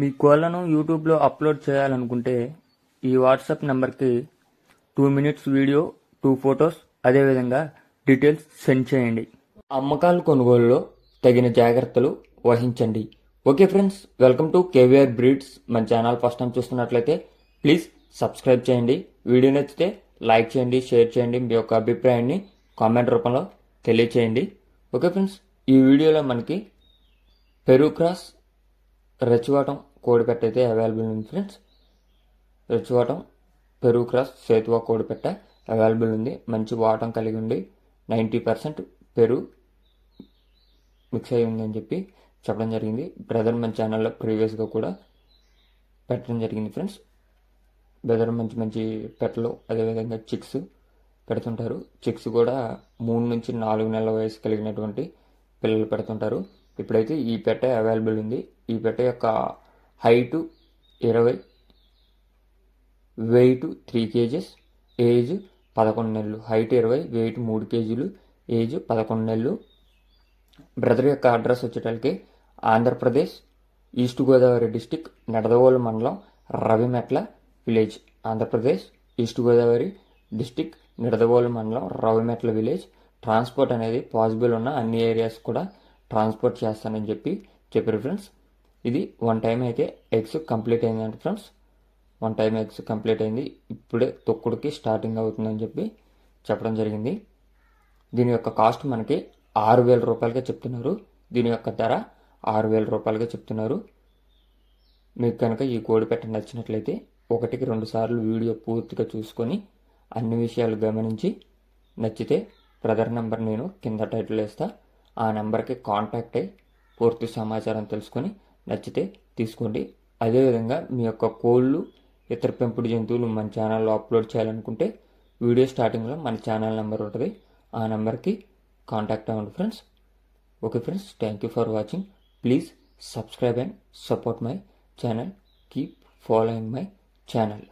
మీ కోళ్ళను యూట్యూబ్లో అప్లోడ్ చేయాలనుకుంటే ఈ వాట్సాప్ నెంబర్కి two minutes video two photos అదేవిధంగా డీటెయిల్స్ సెండ్ చేయండి. అమ్మకాలు కొనుగోలులో తగిన జాగ్రత్తలు వహించండి. Okay friends welcome to KVR breeds. మన ఛానల్ ఫస్ట్ టైం చూస్తున్నట్లయితే ప్లీజ్ సబ్స్క్రైబ్ చేయండి. వీడియో నచ్చితే లైక్ చేయండి షేర్ చేయండి. మీ యొక్క అభిప్రాయాన్ని కామెంట్ రూపంలో తెలియచేయండి. ఓకే ఫ్రెండ్స్ ఈ వీడియోలో మనకి పెరుక్రాస్ రెచ్చివాటం కోడిపెట్ట అయితే అవైలబుల్ ఉంది ఫ్రెండ్స్ రెచ్చివాటం పెరుగు క్రాస్ సేతువా కోడిపెట్ట అవైలబుల్ ఉంది. మంచి వాటం కలిగి ఉంది నైంటీ పర్సెంట్ పెరుగు మిక్స్ అయి ఉందని చెప్పి చెప్పడం జరిగింది. బ్రదర్ మన ఛానల్లో ప్రీవియస్గా కూడా పెట్టడం జరిగింది ఫ్రెండ్స్ బ్రదర్ మంచి మంచి పెట్టలు అదేవిధంగా చిక్స్ పెడుతుంటారు. చిక్స్ కూడా మూడు నుంచి నాలుగు నెలల వయసు కలిగినటువంటి పిల్లలు పెడుతుంటారు. ఇప్పుడైతే ఈ పెట్ట అవైలబుల్ ఉంది. ఈ పెట్ట యొక్క హైటు ఇరవై వెయిట్ త్రీ కేజెస్ ఏజ్ పదకొండు నెలలు. హైట్ ఇరవై వెయిట్ మూడు కేజీలు ఏజ్ పదకొండు నెలలు. బ్రదర్ యొక్క అడ్రస్ వచ్చేటప్పటికి Andhra Pradesh east Godavari district Nadadavolu mandal Ravimetla village. Andhra Pradesh east Godavari district Nidadavolu mandal Ravimetla village. Transport అనేది పాసిబుల్ ఉన్న అన్ని ఏరియాస్ కూడా ట్రాన్స్పోర్ట్ చేస్తానని చెప్పి చెప్పారు ఫ్రెండ్స్. ఇది వన్ టైం అయితే ఎగ్స్ కంప్లీట్ అయిందండి friends one time eggs complete అయింది. ఇప్పుడే తొక్కుడికి స్టార్టింగ్ అవుతుందని చెప్పి చెప్పడం జరిగింది. దీని యొక్క కాస్ట్ మనకి ఆరు వేల రూపాయలుగా చెప్తున్నారు. దీని యొక్క ధర ఆరు వేల రూపాయలుగా చెప్తున్నారు. మీకు కనుక ఈ కోడి పెట్ట నచ్చినట్లయితే ఒకటికి రెండు సార్లు వీడియో పూర్తిగా చూసుకొని అన్ని విషయాలు గమనించి నచ్చితే బ్రదర్ నెంబర్ నేను కింద టైటిల్ వేస్తా. ఆ నెంబర్కి కాంటాక్ట్ అయ్యి పూర్తి సమాచారం తెలుసుకొని నచ్చితే తీసుకోండి. అదేవిధంగా మీ యొక్క కోళ్ళు ఇతర పెంపుడు జంతువులు మన ఛానల్లో అప్లోడ్ చేయాలనుకుంటే వీడియో స్టార్టింగ్లో మన ఛానల్ నెంబర్ ఉంటుంది. ఆ నెంబర్కి కాంటాక్ట్ అవ్వండి friends. Okay friends thank you for watching. Please subscribe and support my channel. Keep following my channel.